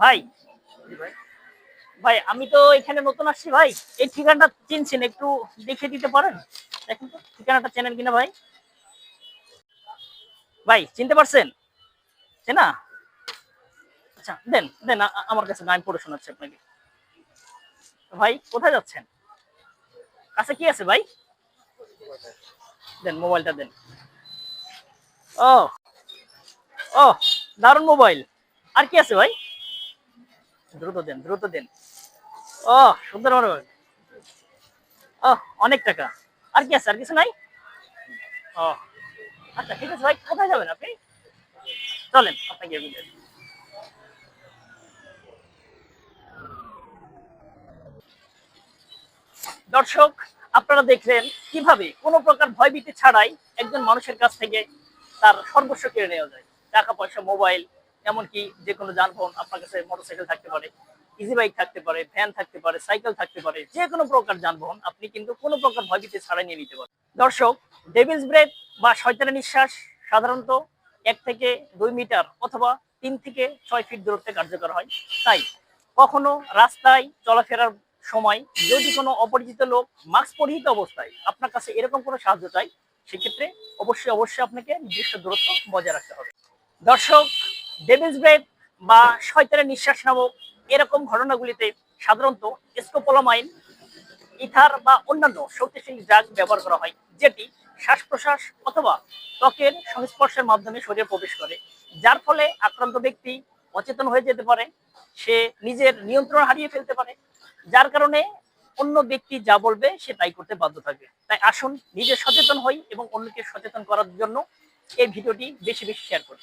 ভাই ভাই, আমি তো এখানে নতুন আসছি, ভাই। এই ঠিকানাটা চিনছেন? একটু দেখে দিতে পারেন? দেখেন তো, ঠিকানাটা চেনেন কিনা, ভাই? ভাই, চিনতে পারছেন? চেনা? আচ্ছা দেন দেন আমার কাছে গান পড়ে শোনাচ্ছি আপনাকে। ভাই, কোথায় যাচ্ছেন? কাছে কি আছে, ভাই? দেন, মোবাইলটা দেন। ও ও, দারুণ মোবাইল। আর কি আছে, ভাই? দ্রুত দেন দ্রুত দেন। ও, সুন্দর মোবাইল ও, অনেক টাকা। আর কি আছে? আর কিছু নাই? ও আচ্ছা ঠিক আছে, ভাই, কোথায় যাবেন আপনি? চলেন, আপনাকে। দর্শক, আপনারা দেখলেন কীভাবে কোনো প্রকার ভয়ভীতি ছাড়াই একজন মানুষের কাছ থেকে তার সর্বস্ব কেড়ে নেওয়া যায়। টাকা, পয়সা, মোবাইল এমনকি যে কোনো যানবাহন আপনার কাছে মোটরসাইকেল থাকতে পারে ইজি বাইক থাকতে পারে ভ্যান থাকতে পারে সাইকেল থাকতে পারে যে কোনো প্রকার যানবাহন আপনি কিন্তু কোনো প্রকার ভয়ভীতি ছাড়াই নিয়ে নিতে পারেন দর্শক ডেভিলস ব্রেথ বা শয়তানের নিঃশ্বাস সাধারণত এক থেকে দুই মিটার অথবা তিন থেকে ছয় ফিট দূরত্বে কার্যকর হয়। তাই কখনো রাস্তায় চলাফেরার সময় যদি কোনো অপরিচিত লোক মাস্ক পরিহিত অবস্থায় আপনার কাছে এরকম কোনো সাহায্য চাই সেক্ষেত্রে অবশ্যই অবশ্যই আপনাকে নির্দিষ্ট দূরত্ব বজায় রাখতে হবে। দর্শক ডেভিলস ব্রেথ বা শয়তানের নিঃশ্বাস নামক এরকম ঘটনাগুলিতে সাধারণত স্কোপোলামাইন ইথার বা অন্যান্য শক্তিশালী ড্রাগ ব্যবহার করা হয়, যেটি শ্বাস প্রশ্বাস অথবা ত্বকের সংস্পর্শের মাধ্যমে শরীরে প্রবেশ করে। যার ফলে আক্রান্ত ব্যক্তি অচেতন হয়ে যেতে পারে, সে নিজের নিয়ন্ত্রণ হারিয়ে ফেলতে পারে। যার কারণে অন্য ব্যক্তি যা বলবে সে তাই করতে বাধ্য থাকবে। তাই আসুন নিজে সচেতন হই এবং অন্যকে সচেতন করার জন্য এই ভিডিওটি বেশি বেশি শেয়ার করি।